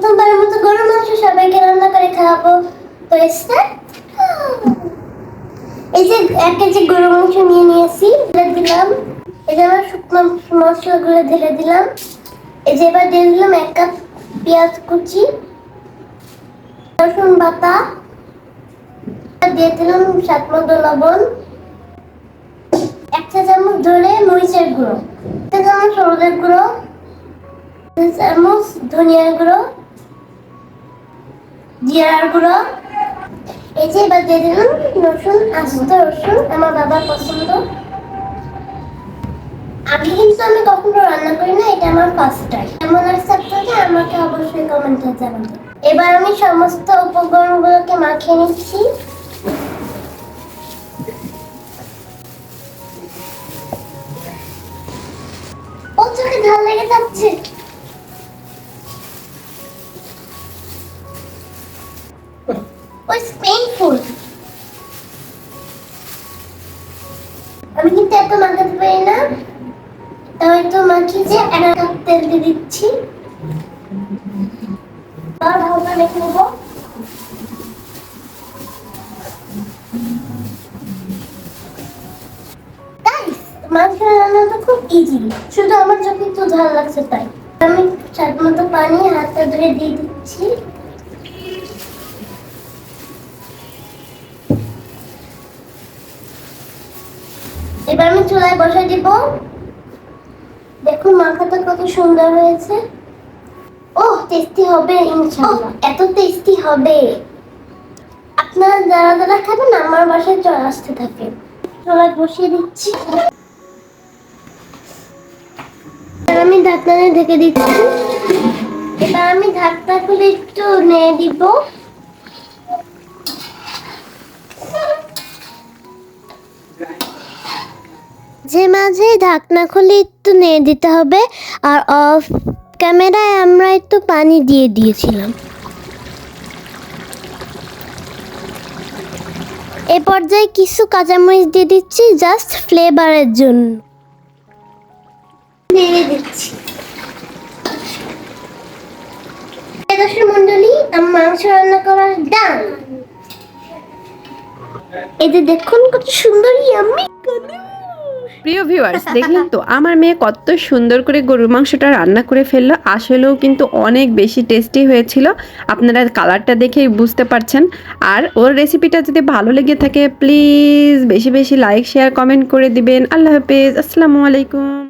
প্রথমবারের মতো গরু মাংস সবাইকে রান্না করে খাওয়াবো। তো স্টার্ট এই যে এক কেজি গরু মাংস নিয়ে নিয়েছি, ঢেলে দিলাম। এই যে আমার শুকনো মশলাগুলো ঢেলে দিলাম। এই যে এবার দিয়ে দিলাম এক কাপ পেঁয়াজ কুচি, রসুন বাটা দিয়ে দিলাম স্বাদ মতো লবণ, এক চা চামচ ধরে মরিচের গুঁড়ো। এক চা চামচ হলুদের গুঁড়ো চামচ ধনিয়ার গুঁড়ো জিরার গুঁড়ো এই যে এবার দিয়ে দিলাম রসুন আমার বাবার পছন্দ। আগে কিন্তু আমি কখনো রান্না করি না, এটা আমার ফার্স্ট টাইম কেমন আসছে আমাকে অবশ্যই কমেন্টে জানাবেন। এবার আমি সমস্ত উপকরণগুলোকে মাখিয়ে নিচ্ছি। ও, চোখে লেগে যাচ্ছে। It's painful. আমি কিন্তু এত মাখাতে পারি না। তাও একটু মাখি যে এক কাপ তেল দিয়ে দিচ্ছি। আর হালকা মেখে নেব। রান্নাটা খুব ইজি শুধু আমার চোখে একটু ঝাল লাগছে তাই। আমি স্বাদ মতো পানি হাতে ধরে দিয়ে দিচ্ছি। এবার আমি চুলায় বসে দিব। দেখুন মাখাটা কত সুন্দর হয়েছে। ওহ টেস্টি হবে ইনশাআল্লাহ। এত টেস্টি হবে। আপনারা যারা যারা খাবেন আমার বাসায় চলে আসতে থাকেন। চুলায় বসিয়ে দিচ্ছি। এবার আমি ঢাকনা ঢেকে দিচ্ছি। এবার আমি ঢাকনা খুলে একটু নিয়ে দিব। যে মাঝে ঢাকনা খুলে একটু নিয়ে দিতে হবে আর অফ ক্যামেরায় আমরা একটু পানি দিয়ে দিয়েছিলাম। এ পর্যায়ে কিছু কাঁচামরিচ দিয়ে দিচ্ছি জাস্ট ফ্লেভারের জন্য। নেড়ে দিচ্ছি। মন্ডলী মাংস রান্না করার দেখুন, কত সুন্দর ইয়াম্মি প্রিয় ভিউয়ার্স দেখলেন তো, আমার মেয়ে কত সুন্দর করে গরুর মাংসটা রান্না করে ফেলল। আসলেও কিন্তু অনেক বেশি টেস্টি হয়েছিল। আপনারা কালারটা দেখেই বুঝতে পারছেন। আর ওর রেসিপিটা যদি ভালো লেগে থাকে প্লিজ বেশি বেশি লাইক শেয়ার কমেন্ট করে দিবেন। আল্লাহ হাফেজ। আসসালামু আলাইকুম।